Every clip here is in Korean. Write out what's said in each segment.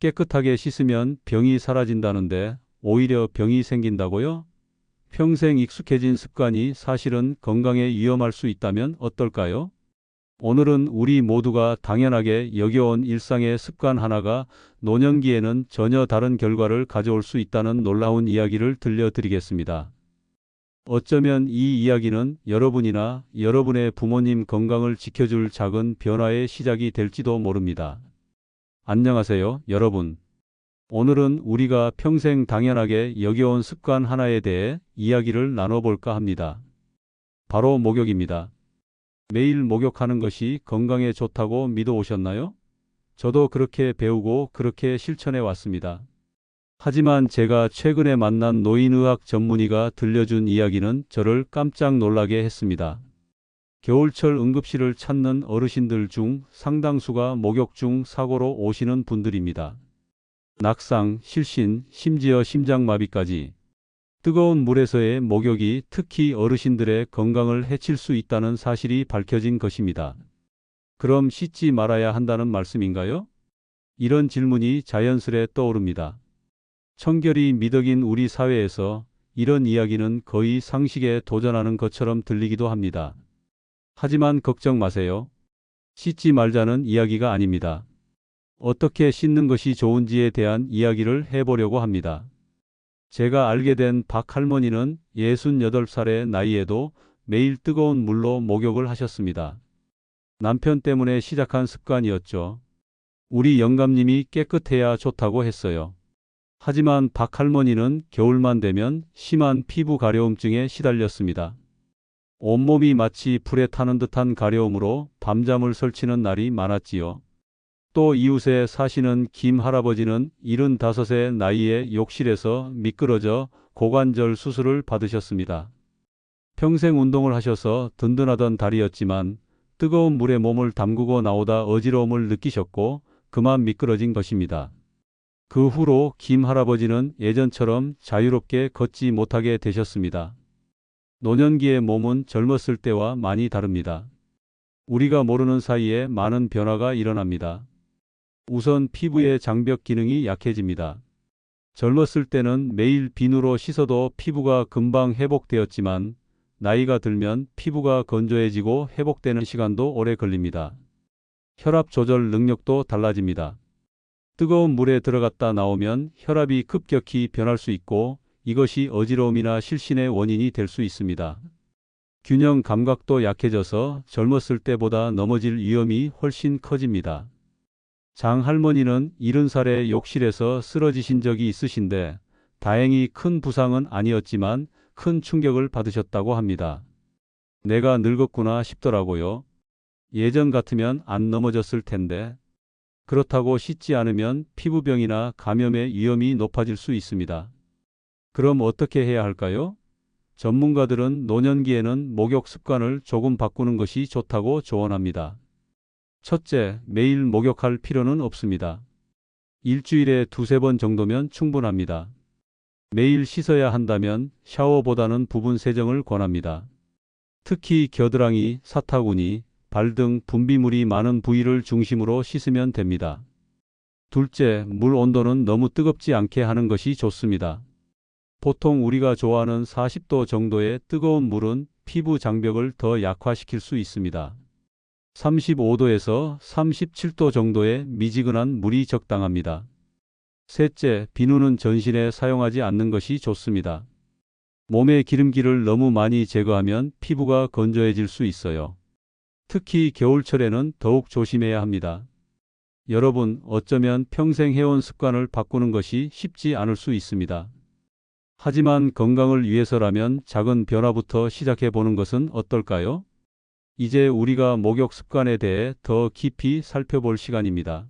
깨끗하게 씻으면 병이 사라진다는데 오히려 병이 생긴다고요? 평생 익숙해진 습관이 사실은 건강에 위험할 수 있다면 어떨까요? 오늘은 우리 모두가 당연하게 여겨온 일상의 습관 하나가 노년기에는 전혀 다른 결과를 가져올 수 있다는 놀라운 이야기를 들려드리겠습니다. 어쩌면 이 이야기는 여러분이나 여러분의 부모님 건강을 지켜줄 작은 변화의 시작이 될지도 모릅니다. 안녕하세요, 여러분. 오늘은 우리가 평생 당연하게 여겨온 습관 하나에 대해 이야기를 나눠볼까 합니다. 바로 목욕입니다. 매일 목욕하는 것이 건강에 좋다고 믿어 오셨나요? 저도 그렇게 배우고 그렇게 실천해 왔습니다. 하지만 제가 최근에 만난 노인의학 전문의가 들려준 이야기는 저를 깜짝 놀라게 했습니다. 겨울철 응급실을 찾는 어르신들 중 상당수가 목욕 중 사고로 오시는 분들입니다. 낙상, 실신, 심지어 심장마비까지 뜨거운 물에서의 목욕이 특히 어르신들의 건강을 해칠 수 있다는 사실이 밝혀진 것입니다. 그럼 씻지 말아야 한다는 말씀인가요? 이런 질문이 자연스레 떠오릅니다. 청결이 미덕인 우리 사회에서 이런 이야기는 거의 상식에 도전하는 것처럼 들리기도 합니다. 하지만 걱정 마세요. 씻지 말자는 이야기가 아닙니다. 어떻게 씻는 것이 좋은지에 대한 이야기를 해보려고 합니다. 제가 알게 된 박 할머니는 68살의 나이에도 매일 뜨거운 물로 목욕을 하셨습니다. 남편 때문에 시작한 습관이었죠. 우리 영감님이 깨끗해야 좋다고 했어요. 하지만 박 할머니는 겨울만 되면 심한 피부 가려움증에 시달렸습니다. 온몸이 마치 불에 타는 듯한 가려움으로 밤잠을 설치는 날이 많았지요. 또 이웃에 사시는 김 할아버지는 75세 나이에 욕실에서 미끄러져 고관절 수술을 받으셨습니다. 평생 운동을 하셔서 든든하던 다리였지만 뜨거운 물에 몸을 담그고 나오다 어지러움을 느끼셨고 그만 미끄러진 것입니다. 그 후로 김 할아버지는 예전처럼 자유롭게 걷지 못하게 되셨습니다. 노년기의 몸은 젊었을 때와 많이 다릅니다. 우리가 모르는 사이에 많은 변화가 일어납니다. 우선 피부의 장벽 기능이 약해집니다. 젊었을 때는 매일 비누로 씻어도 피부가 금방 회복되었지만 나이가 들면 피부가 건조해지고 회복되는 시간도 오래 걸립니다. 혈압 조절 능력도 달라집니다. 뜨거운 물에 들어갔다 나오면 혈압이 급격히 변할 수 있고 이것이 어지러움이나 실신의 원인이 될 수 있습니다. 균형 감각도 약해져서 젊었을 때보다 넘어질 위험이 훨씬 커집니다. 장 할머니는 70살에 욕실에서 쓰러지신 적이 있으신데 다행히 큰 부상은 아니었지만 큰 충격을 받으셨다고 합니다. 내가 늙었구나 싶더라고요. 예전 같으면 안 넘어졌을 텐데. 그렇다고 씻지 않으면 피부병이나 감염의 위험이 높아질 수 있습니다. 그럼 어떻게 해야 할까요? 전문가들은 노년기에는 목욕 습관을 조금 바꾸는 것이 좋다고 조언합니다. 첫째, 매일 목욕할 필요는 없습니다. 일주일에 두세 번 정도면 충분합니다. 매일 씻어야 한다면 샤워보다는 부분 세정을 권합니다. 특히 겨드랑이, 사타구니, 발 등 분비물이 많은 부위를 중심으로 씻으면 됩니다. 둘째, 물 온도는 너무 뜨겁지 않게 하는 것이 좋습니다. 보통 우리가 좋아하는 40도 정도의 뜨거운 물은 피부 장벽을 더 약화시킬 수 있습니다. 35도에서 37도 정도의 미지근한 물이 적당합니다. 셋째, 비누는 전신에 사용하지 않는 것이 좋습니다. 몸의 기름기를 너무 많이 제거하면 피부가 건조해질 수 있어요. 특히 겨울철에는 더욱 조심해야 합니다. 여러분, 어쩌면 평생 해온 습관을 바꾸는 것이 쉽지 않을 수 있습니다. 하지만 건강을 위해서라면 작은 변화부터 시작해 보는 것은 어떨까요? 이제 우리가 목욕 습관에 대해 더 깊이 살펴볼 시간입니다.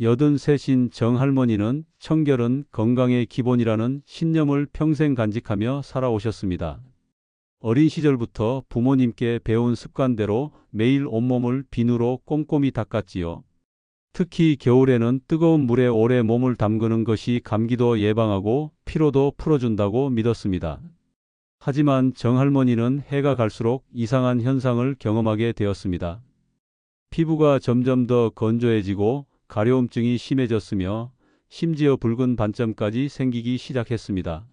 여든 셋인 정할머니는 청결은 건강의 기본이라는 신념을 평생 간직하며 살아오셨습니다. 어린 시절부터 부모님께 배운 습관대로 매일 온몸을 비누로 꼼꼼히 닦았지요. 특히 겨울에는 뜨거운 물에 오래 몸을 담그는 것이 감기도 예방하고 피로도 풀어준다고 믿었습니다. 하지만 정할머니는 해가 갈수록 이상한 현상을 경험하게 되었습니다. 피부가 점점 더 건조해지고 가려움증이 심해졌으며 심지어 붉은 반점까지 생기기 시작했습니다.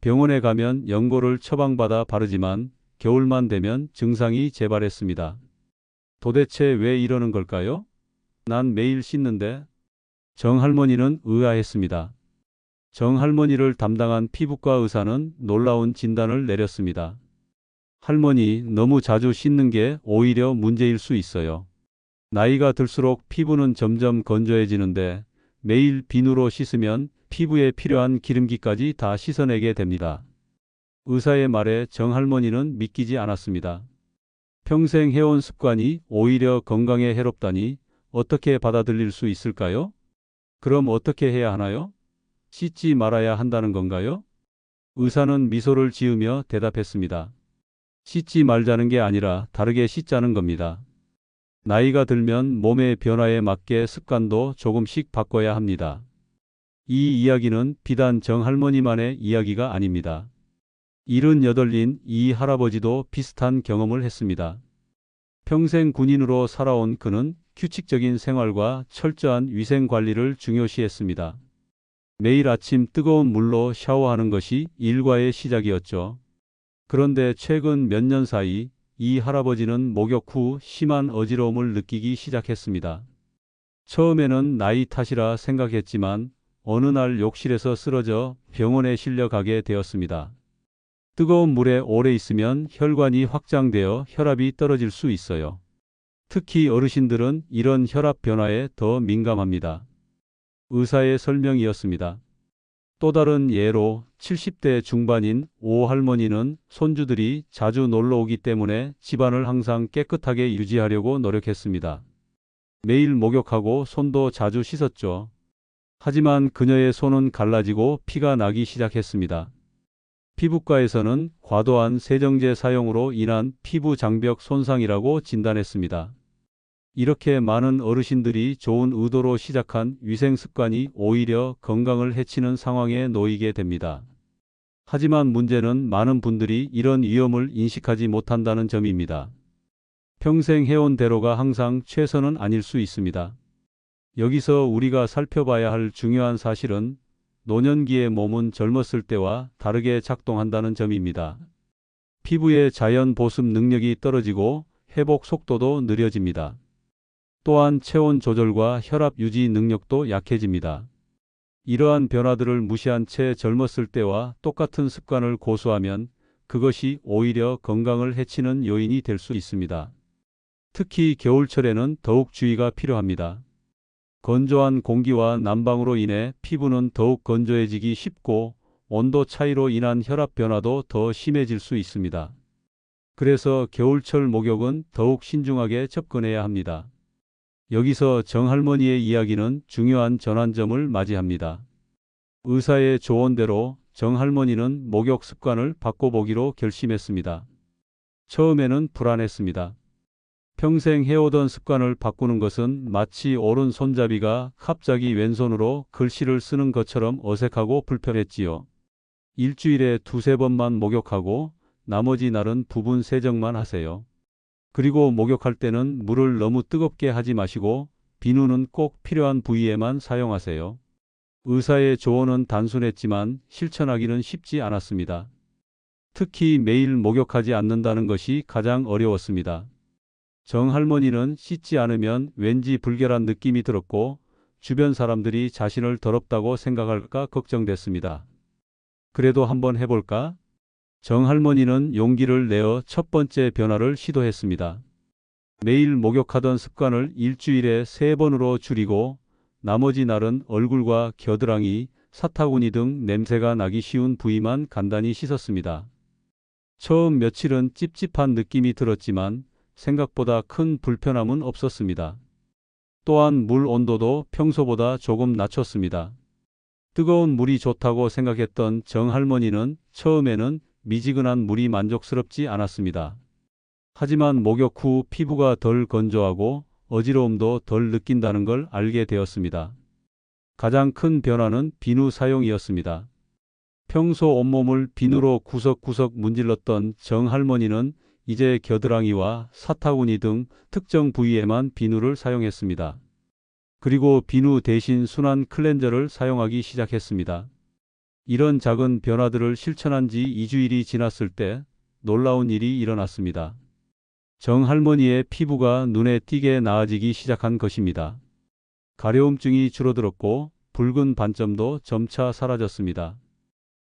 병원에 가면 연고를 처방받아 바르지만 겨울만 되면 증상이 재발했습니다. 도대체 왜 이러는 걸까요? 난 매일 씻는데 정할머니는 의아했습니다. 정할머니를 담당한 피부과 의사는 놀라운 진단을 내렸습니다. 할머니, 너무 자주 씻는 게 오히려 문제일 수 있어요. 나이가 들수록 피부는 점점 건조해지는데 매일 비누로 씻으면 피부에 필요한 기름기까지 다 씻어내게 됩니다. 의사의 말에 정할머니는 믿기지 않았습니다. 평생 해온 습관이 오히려 건강에 해롭다니 어떻게 받아들일 수 있을까요? 그럼 어떻게 해야 하나요? 씻지 말아야 한다는 건가요? 의사는 미소를 지으며 대답했습니다. 씻지 말자는 게 아니라 다르게 씻자는 겁니다. 나이가 들면 몸의 변화에 맞게 습관도 조금씩 바꿔야 합니다. 이 이야기는 비단 정 할머니만의 이야기가 아닙니다. 78인 이 할아버지도 비슷한 경험을 했습니다. 평생 군인으로 살아온 그는 규칙적인 생활과 철저한 위생 관리를 중요시했습니다. 매일 아침 뜨거운 물로 샤워하는 것이 일과의 시작이었죠. 그런데 최근 몇 년 사이 이 할아버지는 목욕 후 심한 어지러움을 느끼기 시작했습니다. 처음에는 나이 탓이라 생각했지만 어느 날 욕실에서 쓰러져 병원에 실려가게 되었습니다. 뜨거운 물에 오래 있으면 혈관이 확장되어 혈압이 떨어질 수 있어요. 특히 어르신들은 이런 혈압 변화에 더 민감합니다. 의사의 설명이었습니다. 또 다른 예로 70대 중반인 오 할머니는 손주들이 자주 놀러 오기 때문에 집안을 항상 깨끗하게 유지하려고 노력했습니다. 매일 목욕하고 손도 자주 씻었죠. 하지만 그녀의 손은 갈라지고 피가 나기 시작했습니다. 피부과에서는 과도한 세정제 사용으로 인한 피부 장벽 손상이라고 진단했습니다. 이렇게 많은 어르신들이 좋은 의도로 시작한 위생 습관이 오히려 건강을 해치는 상황에 놓이게 됩니다. 하지만 문제는 많은 분들이 이런 위험을 인식하지 못한다는 점입니다. 평생 해온 대로가 항상 최선은 아닐 수 있습니다. 여기서 우리가 살펴봐야 할 중요한 사실은 노년기의 몸은 젊었을 때와 다르게 작동한다는 점입니다. 피부의 자연 보습 능력이 떨어지고 회복 속도도 느려집니다. 또한 체온 조절과 혈압 유지 능력도 약해집니다. 이러한 변화들을 무시한 채 젊었을 때와 똑같은 습관을 고수하면 그것이 오히려 건강을 해치는 요인이 될 수 있습니다. 특히 겨울철에는 더욱 주의가 필요합니다. 건조한 공기와 난방으로 인해 피부는 더욱 건조해지기 쉽고 온도 차이로 인한 혈압 변화도 더 심해질 수 있습니다. 그래서 겨울철 목욕은 더욱 신중하게 접근해야 합니다. 여기서 정할머니의 이야기는 중요한 전환점을 맞이합니다. 의사의 조언대로 정할머니는 목욕 습관을 바꿔보기로 결심했습니다. 처음에는 불안했습니다. 평생 해오던 습관을 바꾸는 것은 마치 오른 손잡이가 갑자기 왼손으로 글씨를 쓰는 것처럼 어색하고 불편했지요. 일주일에 두세 번만 목욕하고 나머지 날은 부분 세정만 하세요. 그리고 목욕할 때는 물을 너무 뜨겁게 하지 마시고 비누는 꼭 필요한 부위에만 사용하세요. 의사의 조언은 단순했지만 실천하기는 쉽지 않았습니다. 특히 매일 목욕하지 않는다는 것이 가장 어려웠습니다. 정 할머니는 씻지 않으면 왠지 불결한 느낌이 들었고 주변 사람들이 자신을 더럽다고 생각할까 걱정됐습니다. 그래도 한번 해볼까? 정할머니는 용기를 내어 첫 번째 변화를 시도했습니다. 매일 목욕하던 습관을 일주일에 세 번으로 줄이고 나머지 날은 얼굴과 겨드랑이, 사타구니 등 냄새가 나기 쉬운 부위만 간단히 씻었습니다. 처음 며칠은 찝찝한 느낌이 들었지만 생각보다 큰 불편함은 없었습니다. 또한 물 온도도 평소보다 조금 낮췄습니다. 뜨거운 물이 좋다고 생각했던 정할머니는 처음에는 미지근한 물이 만족스럽지 않았습니다. 하지만 목욕 후 피부가 덜 건조하고 어지러움도 덜 느낀다는 걸 알게 되었습니다. 가장 큰 변화는 비누 사용이었습니다. 평소 온몸을 비누로 구석구석 문질렀던 정할머니는 이제 겨드랑이와 사타구니 등 특정 부위에만 비누를 사용했습니다. 그리고 비누 대신 순환 클렌저를 사용하기 시작했습니다. 이런 작은 변화들을 실천한 지 2주일이 지났을 때 놀라운 일이 일어났습니다. 정 할머니의 피부가 눈에 띄게 나아지기 시작한 것입니다. 가려움증이 줄어들었고 붉은 반점도 점차 사라졌습니다.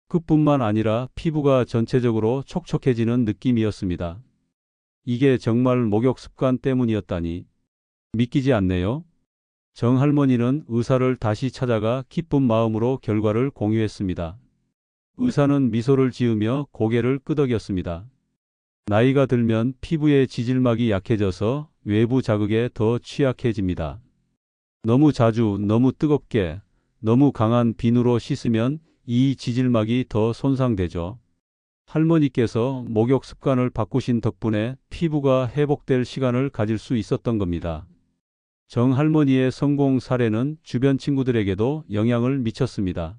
그뿐만 아니라 피부가 전체적으로 촉촉해지는 느낌이었습니다. 이게 정말 목욕 습관 때문이었다니 믿기지 않네요. 정 할머니는 의사를 다시 찾아가 기쁜 마음으로 결과를 공유했습니다. 의사는 미소를 지으며 고개를 끄덕였습니다. 나이가 들면 피부의 지질막이 약해져서 외부 자극에 더 취약해집니다. 너무 자주, 너무 뜨겁게, 너무 강한 비누로 씻으면 이 지질막이 더 손상되죠. 할머니께서 목욕 습관을 바꾸신 덕분에 피부가 회복될 시간을 가질 수 있었던 겁니다. 정 할머니의 성공 사례는 주변 친구들에게도 영향을 미쳤습니다.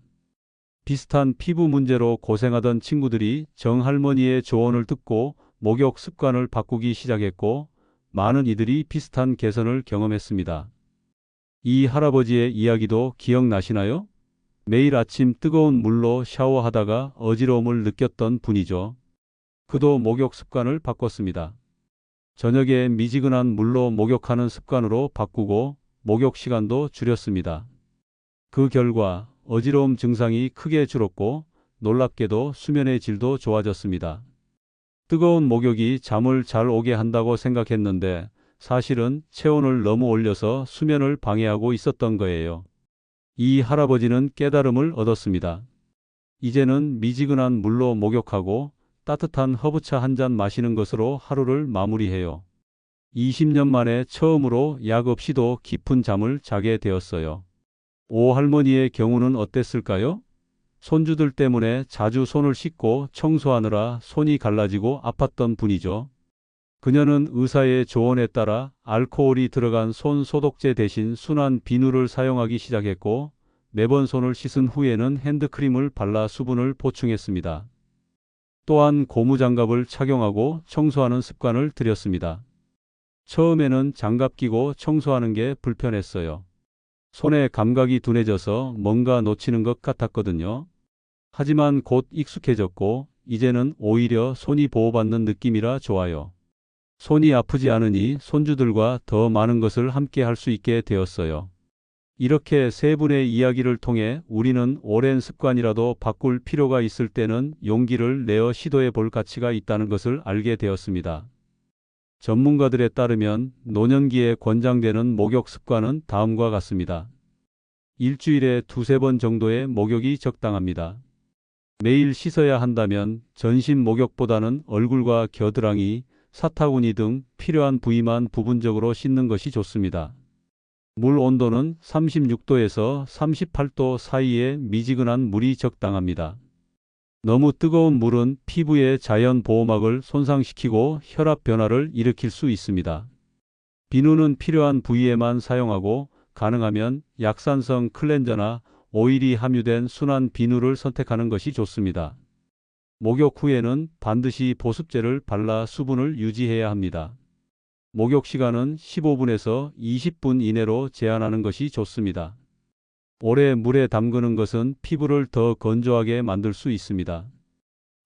비슷한 피부 문제로 고생하던 친구들이 정 할머니의 조언을 듣고 목욕 습관을 바꾸기 시작했고 많은 이들이 비슷한 개선을 경험했습니다. 이 할아버지의 이야기도 기억나시나요? 매일 아침 뜨거운 물로 샤워하다가 어지러움을 느꼈던 분이죠. 그도 목욕 습관을 바꿨습니다. 저녁에 미지근한 물로 목욕하는 습관으로 바꾸고 목욕 시간도 줄였습니다. 그 결과 어지러움 증상이 크게 줄었고 놀랍게도 수면의 질도 좋아졌습니다. 뜨거운 목욕이 잠을 잘 오게 한다고 생각했는데 사실은 체온을 너무 올려서 수면을 방해하고 있었던 거예요. 이 할아버지는 깨달음을 얻었습니다. 이제는 미지근한 물로 목욕하고 따뜻한 허브차 한 잔 마시는 것으로 하루를 마무리해요. 20년 만에 처음으로 약 없이도 깊은 잠을 자게 되었어요. 오 할머니의 경우는 어땠을까요? 손주들 때문에 자주 손을 씻고 청소하느라 손이 갈라지고 아팠던 분이죠. 그녀는 의사의 조언에 따라 알코올이 들어간 손 소독제 대신 순한 비누를 사용하기 시작했고 매번 손을 씻은 후에는 핸드크림을 발라 수분을 보충했습니다. 또한 고무장갑을 착용하고 청소하는 습관을 들였습니다. 처음에는 장갑 끼고 청소하는 게 불편했어요. 손의 감각이 둔해져서 뭔가 놓치는 것 같았거든요. 하지만 곧 익숙해졌고 이제는 오히려 손이 보호받는 느낌이라 좋아요. 손이 아프지 않으니 손주들과 더 많은 것을 함께 할 수 있게 되었어요. 이렇게 세 분의 이야기를 통해 우리는 오랜 습관이라도 바꿀 필요가 있을 때는 용기를 내어 시도해 볼 가치가 있다는 것을 알게 되었습니다. 전문가들에 따르면 노년기에 권장되는 목욕 습관은 다음과 같습니다. 일주일에 두세 번 정도의 목욕이 적당합니다. 매일 씻어야 한다면 전신 목욕보다는 얼굴과 겨드랑이, 사타구니 등 필요한 부위만 부분적으로 씻는 것이 좋습니다. 물 온도는 36도에서 38도 사이에 미지근한 물이 적당합니다. 너무 뜨거운 물은 피부의 자연 보호막을 손상시키고 혈압 변화를 일으킬 수 있습니다. 비누는 필요한 부위에만 사용하고 가능하면 약산성 클렌저나 오일이 함유된 순한 비누를 선택하는 것이 좋습니다. 목욕 후에는 반드시 보습제를 발라 수분을 유지해야 합니다. 목욕 시간은 15분에서 20분 이내로 제한하는 것이 좋습니다. 오래 물에 담그는 것은 피부를 더 건조하게 만들 수 있습니다.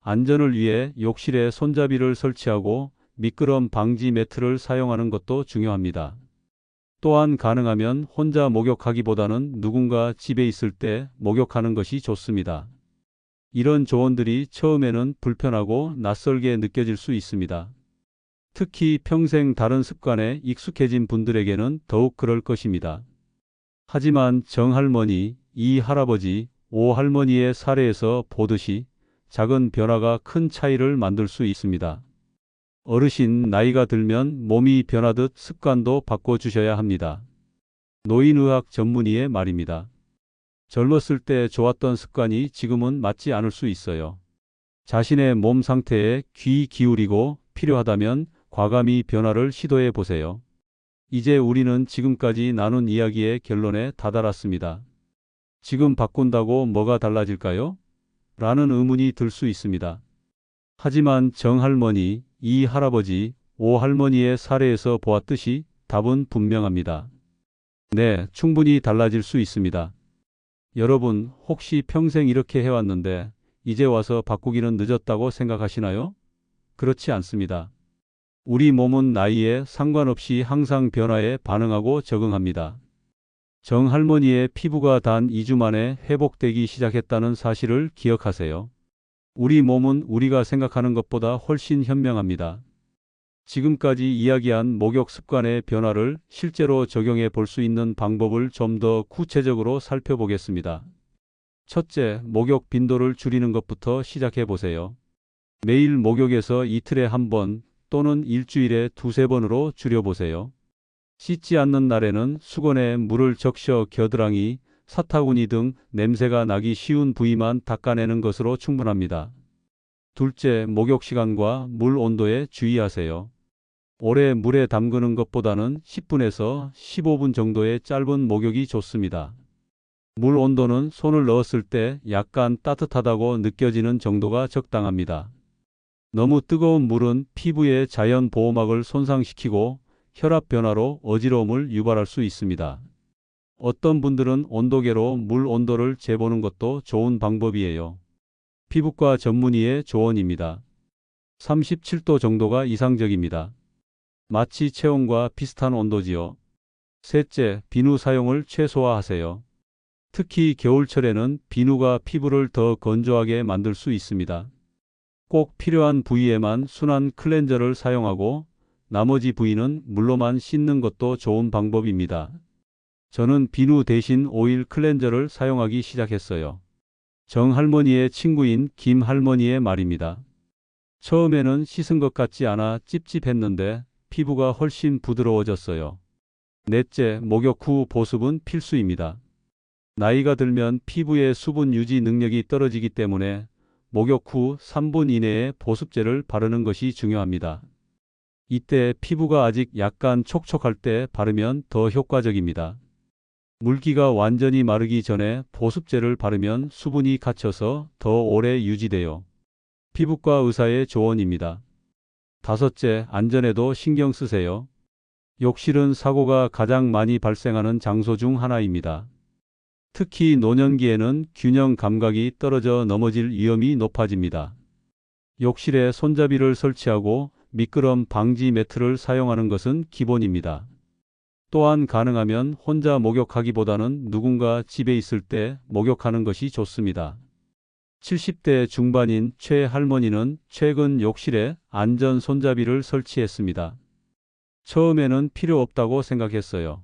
안전을 위해 욕실에 손잡이를 설치하고 미끄럼 방지 매트를 사용하는 것도 중요합니다. 또한 가능하면 혼자 목욕하기보다는 누군가 집에 있을 때 목욕하는 것이 좋습니다. 이런 조언들이 처음에는 불편하고 낯설게 느껴질 수 있습니다. 특히 평생 다른 습관에 익숙해진 분들에게는 더욱 그럴 것입니다. 하지만 정할머니, 이 할아버지, 오 할머니의 사례에서 보듯이 작은 변화가 큰 차이를 만들 수 있습니다. 어르신 나이가 들면 몸이 변하듯 습관도 바꿔주셔야 합니다. 노인의학 전문의의 말입니다. 젊었을 때 좋았던 습관이 지금은 맞지 않을 수 있어요. 자신의 몸 상태에 귀 기울이고 필요하다면 과감히 변화를 시도해 보세요. 이제 우리는 지금까지 나눈 이야기의 결론에 다다랐습니다. 지금 바꾼다고 뭐가 달라질까요? 라는 의문이 들 수 있습니다. 하지만 정할머니, 이 할아버지, 오 할머니의 사례에서 보았듯이 답은 분명합니다. 네, 충분히 달라질 수 있습니다. 여러분, 혹시 평생 이렇게 해왔는데 이제 와서 바꾸기는 늦었다고 생각하시나요? 그렇지 않습니다. 우리 몸은 나이에 상관없이 항상 변화에 반응하고 적응합니다. 정 할머니의 피부가 단 2주 만에 회복되기 시작했다는 사실을 기억하세요. 우리 몸은 우리가 생각하는 것보다 훨씬 현명합니다. 지금까지 이야기한 목욕 습관의 변화를 실제로 적용해 볼 수 있는 방법을 좀 더 구체적으로 살펴보겠습니다. 첫째, 목욕 빈도를 줄이는 것부터 시작해 보세요. 매일 목욕에서 이틀에 한 번 또는 일주일에 두세 번으로 줄여보세요. 씻지 않는 날에는 수건에 물을 적셔 겨드랑이, 사타구니 등 냄새가 나기 쉬운 부위만 닦아내는 것으로 충분합니다. 둘째, 목욕 시간과 물 온도에 주의하세요. 오래 물에 담그는 것보다는 10분에서 15분 정도의 짧은 목욕이 좋습니다. 물 온도는 손을 넣었을 때 약간 따뜻하다고 느껴지는 정도가 적당합니다. 너무 뜨거운 물은 피부의 자연 보호막을 손상시키고 혈압 변화로 어지러움을 유발할 수 있습니다. 어떤 분들은 온도계로 물 온도를 재보는 것도 좋은 방법이에요. 피부과 전문의의 조언입니다. 37도 정도가 이상적입니다. 마치 체온과 비슷한 온도지요. 셋째, 비누 사용을 최소화하세요. 특히 겨울철에는 비누가 피부를 더 건조하게 만들 수 있습니다. 꼭 필요한 부위에만 순한 클렌저를 사용하고 나머지 부위는 물로만 씻는 것도 좋은 방법입니다. 저는 비누 대신 오일 클렌저를 사용하기 시작했어요. 정 할머니의 친구인 김 할머니의 말입니다. 처음에는 씻은 것 같지 않아 찝찝했는데 피부가 훨씬 부드러워졌어요. 넷째, 목욕 후 보습은 필수입니다. 나이가 들면 피부의 수분 유지 능력이 떨어지기 때문에 목욕 후 3분 이내에 보습제를 바르는 것이 중요합니다. 이때 피부가 아직 약간 촉촉할 때 바르면 더 효과적입니다. 물기가 완전히 마르기 전에 보습제를 바르면 수분이 갇혀서 더 오래 유지돼요. 피부과 의사의 조언입니다. 다섯째, 안전에도 신경 쓰세요. 욕실은 사고가 가장 많이 발생하는 장소 중 하나입니다. 특히 노년기에는 균형 감각이 떨어져 넘어질 위험이 높아집니다. 욕실에 손잡이를 설치하고 미끄럼 방지 매트를 사용하는 것은 기본입니다. 또한 가능하면 혼자 목욕하기보다는 누군가 집에 있을 때 목욕하는 것이 좋습니다. 70대 중반인 최 할머니는 최근 욕실에 안전 손잡이를 설치했습니다. 처음에는 필요 없다고 생각했어요.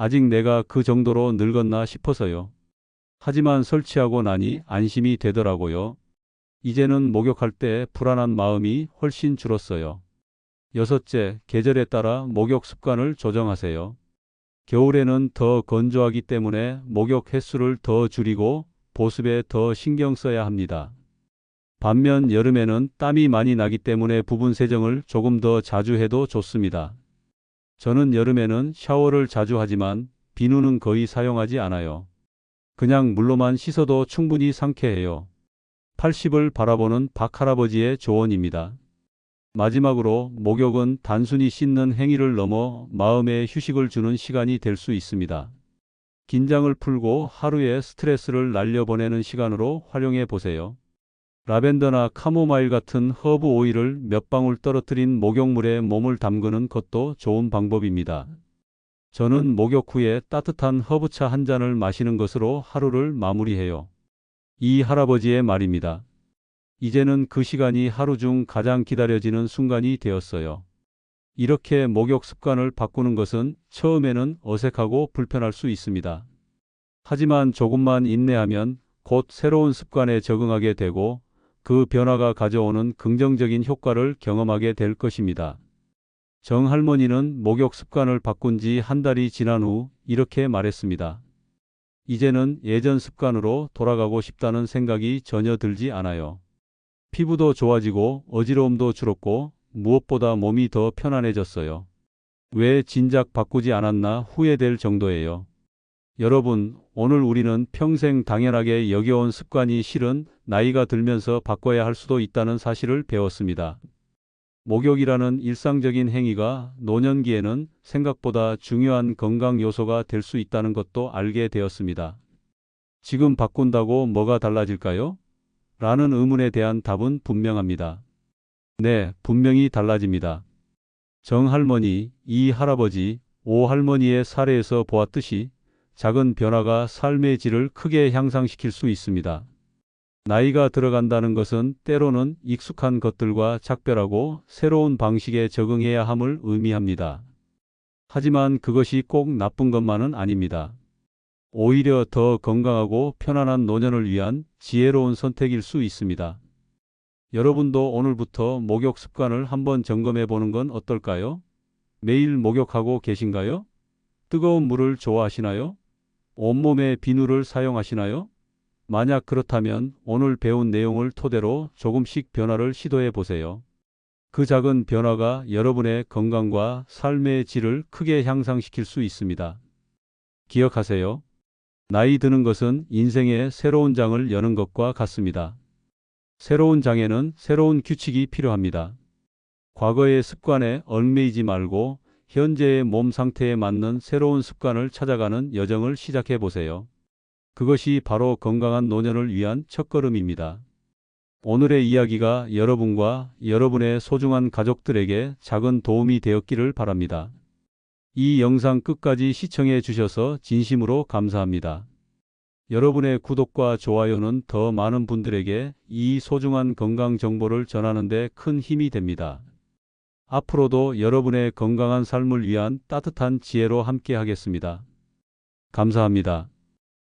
아직 내가 그 정도로 늙었나 싶어서요. 하지만 설치하고 나니 안심이 되더라고요. 이제는 목욕할 때 불안한 마음이 훨씬 줄었어요. 여섯째, 계절에 따라 목욕 습관을 조정하세요. 겨울에는 더 건조하기 때문에 목욕 횟수를 더 줄이고 보습에 더 신경 써야 합니다. 반면 여름에는 땀이 많이 나기 때문에 부분 세정을 조금 더 자주 해도 좋습니다. 저는 여름에는 샤워를 자주 하지만 비누는 거의 사용하지 않아요. 그냥 물로만 씻어도 충분히 상쾌해요. 80을 바라보는 박할아버지의 조언입니다. 마지막으로 목욕은 단순히 씻는 행위를 넘어 마음의 휴식을 주는 시간이 될 수 있습니다. 긴장을 풀고 하루의 스트레스를 날려보내는 시간으로 활용해 보세요. 라벤더나 카모마일 같은 허브 오일을 몇 방울 떨어뜨린 목욕물에 몸을 담그는 것도 좋은 방법입니다. 저는 목욕 후에 따뜻한 허브차 한 잔을 마시는 것으로 하루를 마무리해요. 이 할아버지의 말입니다. 이제는 그 시간이 하루 중 가장 기다려지는 순간이 되었어요. 이렇게 목욕 습관을 바꾸는 것은 처음에는 어색하고 불편할 수 있습니다. 하지만 조금만 인내하면 곧 새로운 습관에 적응하게 되고 그 변화가 가져오는 긍정적인 효과를 경험하게 될 것입니다. 정 할머니는 목욕 습관을 바꾼 지 한 달이 지난 후 이렇게 말했습니다. 이제는 예전 습관으로 돌아가고 싶다는 생각이 전혀 들지 않아요. 피부도 좋아지고 어지러움도 줄었고 무엇보다 몸이 더 편안해졌어요. 왜 진작 바꾸지 않았나 후회될 정도예요. 여러분, 오늘 우리는 평생 당연하게 여겨온 습관이 실은 나이가 들면서 바꿔야 할 수도 있다는 사실을 배웠습니다. 목욕이라는 일상적인 행위가 노년기에는 생각보다 중요한 건강 요소가 될 수 있다는 것도 알게 되었습니다. 지금 바꾼다고 뭐가 달라질까요? 라는 의문에 대한 답은 분명합니다. 네, 분명히 달라집니다. 정 할머니, 이 할아버지, 오 할머니의 사례에서 보았듯이 작은 변화가 삶의 질을 크게 향상시킬 수 있습니다. 나이가 들어간다는 것은 때로는 익숙한 것들과 작별하고 새로운 방식에 적응해야 함을 의미합니다. 하지만 그것이 꼭 나쁜 것만은 아닙니다. 오히려 더 건강하고 편안한 노년을 위한 지혜로운 선택일 수 있습니다. 여러분도 오늘부터 목욕 습관을 한번 점검해 보는 건 어떨까요? 매일 목욕하고 계신가요? 뜨거운 물을 좋아하시나요? 온몸에 비누를 사용하시나요? 만약 그렇다면 오늘 배운 내용을 토대로 조금씩 변화를 시도해 보세요. 그 작은 변화가 여러분의 건강과 삶의 질을 크게 향상시킬 수 있습니다. 기억하세요. 나이 드는 것은 인생의 새로운 장을 여는 것과 같습니다. 새로운 장에는 새로운 규칙이 필요합니다. 과거의 습관에 얽매이지 말고 현재의 몸 상태에 맞는 새로운 습관을 찾아가는 여정을 시작해 보세요. 그것이 바로 건강한 노년을 위한 첫걸음입니다. 오늘의 이야기가 여러분과 여러분의 소중한 가족들에게 작은 도움이 되었기를 바랍니다. 이 영상 끝까지 시청해 주셔서 진심으로 감사합니다. 여러분의 구독과 좋아요는 더 많은 분들에게 이 소중한 건강 정보를 전하는 데 큰 힘이 됩니다. 앞으로도 여러분의 건강한 삶을 위한 따뜻한 지혜로 함께 하겠습니다. 감사합니다.